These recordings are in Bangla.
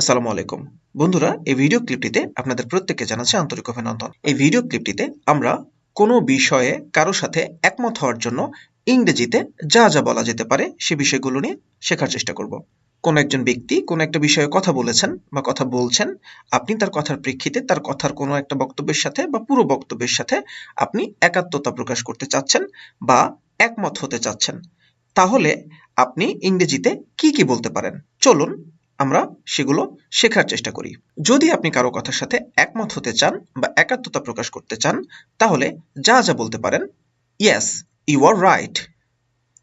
আসসালামু আলাইকুম। বন্ধুরা, এই ভিডিও ক্লিপটিতে আপনাদের প্রত্যেককে জানাচ্ছি আন্তরিক অভিনন্দন। এই ভিডিও ক্লিপটিতে আমরা কোনো বিষয়ে কারও সাথে একমত হওয়ার জন্য ইংরেজিতে যা যা বলা যেতে পারে সে বিষয়গুলো নিয়ে শেখার চেষ্টা করব। কোনো একজন ব্যক্তি কোনো একটা বিষয়ে কথা বলেছেন বা কথা বলছেন, আপনি তার কথার প্রেক্ষিতে তার কথার কোনো একটা বক্তব্যের সাথে বা পুরো বক্তব্যের সাথে আপনি একাত্মতা প্রকাশ করতে চাচ্ছেন বা একমত হতে চাচ্ছেন। তাহলে আপনি ইংরেজিতে কি কি বলতে পারেন? চলুন আমরা সেগুলো শেখার চেষ্টা করি। যদি আপনি কারও কথার সাথে একমত হতে চান বা একাত্মতা প্রকাশ করতে চান, তাহলে যা যা বলতে পারেন yes you are right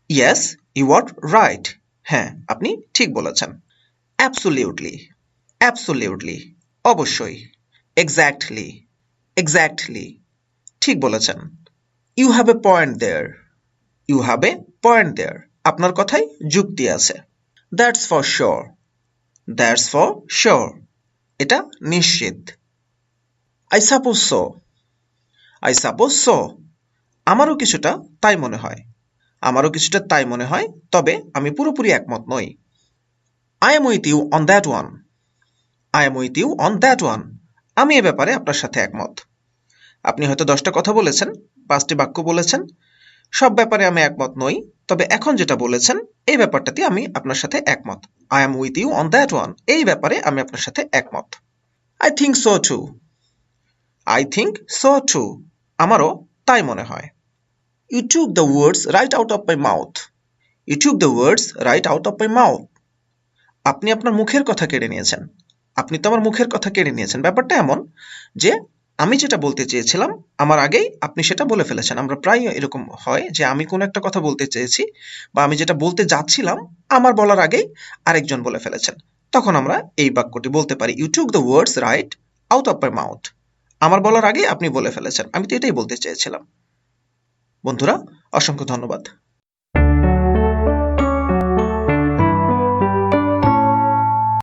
yes you are right হ্যাঁ আপনি ঠিক বলেছেন। অ্যাবসোলিউটলি অ্যাবসোলিউটলি অবশ্যই এক্স্যাক্টলি এক্স্যাক্টলি ঠিক বলেছেন। You have a point there you have a point there আপনার কথাই যুক্তি আছে। That's for sure that's for sure এটা নিশ্চিত। I suppose so I suppose so আমারও কিছুটা তাই মনে হয়। আমারও কিছুটা তাই মনে হয়, তবে আমি পুরোপুরি একমত নই। I am with you on that one I am with you on that one আমি এ ব্যাপারে আপনার সাথে একমত। আপনি হয়তো দশটা কথা বলেছেন, পাঁচটি বাক্য বলেছেন সব ব্যাপারে আমি একমত নই, তবে এখন যেটা বলেছেন, এই ব্যাপারটাতে আমি আপনার সাথে একমত। I am with you on that one এই ব্যাপারে আমি আপনার সাথে একমত। I think so too I think so too আমারও তাই মনে হয়। You took the words right out of my mouth you took the words right out of my mouth আপনি আপনার মুখের কথা কেড়ে নিয়েছেন। আপনি তো আমার মুখের কথা কেড়ে নিয়েছেন। ব্যাপারটা এমন যে আমি যেটা বলতে চেয়েছিলাম, আমার আগেই আপনি সেটা বলে ফেলেছেন। আমরা প্রায় এরকম হয় যে আমি কোনো একটা কথা বলতে চেয়েছি বা আমি যেটা বলতে যাচ্ছিলাম, আমার বলার আগেই আরেকজন বলে ফেলেছেন। তখন আমরা এই বাক্যটি বলতে পারি you took the words right out of my mouth আমার বলার আগেই আপনি বলে ফেলেছেন। আমি তো এটাই বলতে চেয়েছিলাম। বন্ধুরা, অসংখ্য ধন্যবাদ।